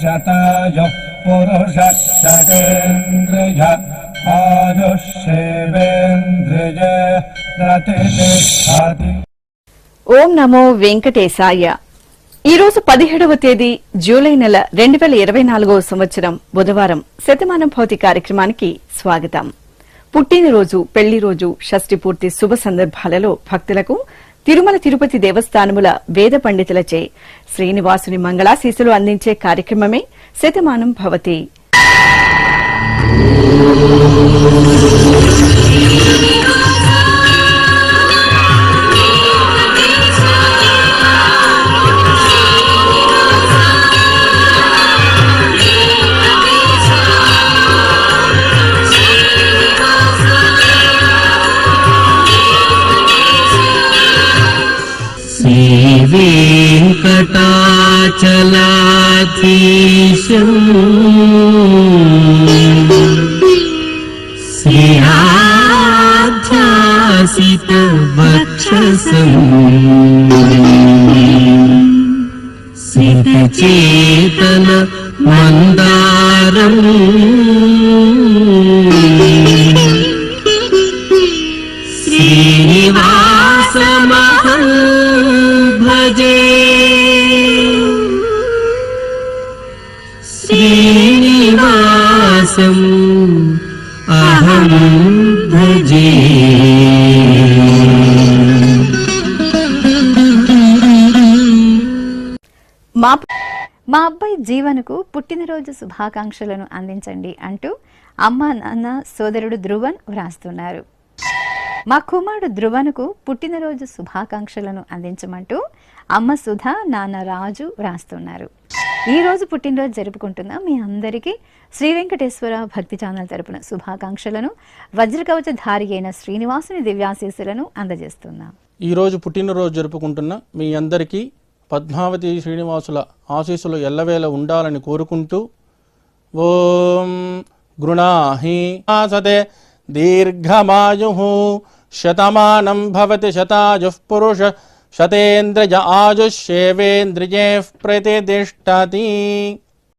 शतायुः पुरुषः शतेन्द्रिय आयुष्येवेन्द्रिय प्रतिष्ठति ఓం నమో వెంకటేశాయ ఈ రోజు పదిహేడవ తేదీ జూలై నెల రెండు వేల ఇరవై నాలుగవ సంవత్సరం బుధవారం శతమానం భౌతి కార్యక్రమానికి స్వాగతం పుట్టినరోజు పెళ్లి రోజు షష్ఠి పూర్తి శుభ సందర్భాలలో భక్తులకు తిరుమల తిరుపతి దేవస్థానముల వేద పండితులచే శ్రీనివాసుని మంగళాశీసులు అందించే కార్యక్రమమే శతమానం భవతి. श्रीवेङ्कटाचलाधीशम् श्रियाध्यासितवक्षसम् सितचेतन मन्दारम् श्रीनिवासमहं भजे श्रीनिवासम् अहं भजे మా మా అబ్బాయి జీవన్కు పుట్టినరోజు శుభాకాంక్షలను అందించండి అంటూ అమ్మ నాన్న సోదరుడు ధ్రువన్ వ్రాస్తున్నారు మా కుమారుడు ధ్రువనుకు పుట్టినరోజు శుభాకాంక్షలను అందించమంటూ అమ్మ సుధా నాన్న రాజు వ్రాస్తున్నారు. ఈ రోజు పుట్టినరోజు జరుపుకుంటున్న మీ అందరికీ శ్రీ వెంకటేశ్వర భక్తి ఛానల్ తరపున శుభాకాంక్షలను వజ్రకవచ ధారి అయిన శ్రీనివాసుని దివ్యాశీస్సులను అందజేస్తున్నాం. ఈరోజు పుట్టినరోజు జరుపుకుంటున్న మీ అందరికీ పద్మావతి శ్రీనివాసుల ఆశీస్సులు ఎల్లవేళ ఉండాలని కోరుకుంటూ ఓం గృణాహి ఆసతే దీర్ఘమాయు शतमानं भवति शतेन्द्रज आजुः प्रतिष्ठती